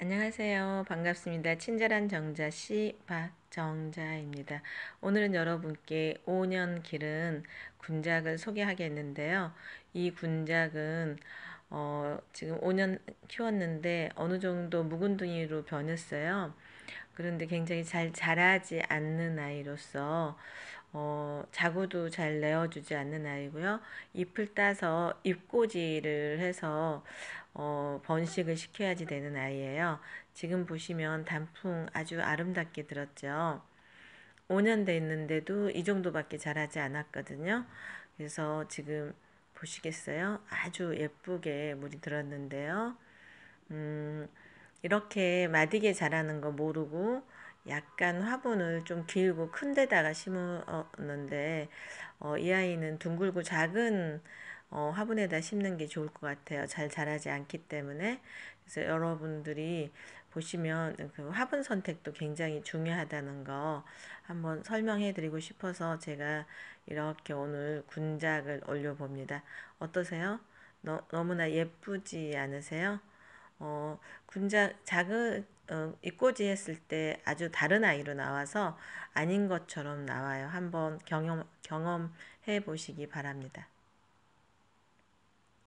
안녕하세요. 반갑습니다. 친절한 정자씨 박정자입니다. 오늘은 여러분께 5년 기른 군작을 소개하겠는데요. 이 군작은 어, 지금 5년 키웠는데 어느 정도 묵은둥이로 변했어요. 그런데 굉장히 잘 자라지 않는 아이로서 어, 자구도 잘 내어주지 않는 아이고요. 잎을 따서 잎꽂이를 해서 어, 번식을 시켜야지 되는 아이예요. 지금 보시면 단풍 아주 아름답게 들었죠. 5년 됐는데도 이 정도밖에 자라지 않았거든요. 그래서 지금 보시겠어요? 아주 예쁘게 물이 들었는데요. 음, 이렇게 마디게 자라는 거 모르고 약간 화분을 좀 길고 큰 데다가 심었는데 어, 이 아이는 둥글고 작은 어, 화분에다 심는 게 좋을 것 같아요. 잘 자라지 않기 때문에 그래서 여러분들이 보시면 그 화분 선택도 굉장히 중요하다는 거 한번 설명해 드리고 싶어서 제가 이렇게 오늘 군작을 올려봅니다. 어떠세요? 너, 너무나 예쁘지 않으세요? 어, 군작 작은 어, 입꼬지 했을 때 아주 다른 아이로 나와서 아닌 것처럼 나와요. 한번 경험, 경험해 보시기 바랍니다.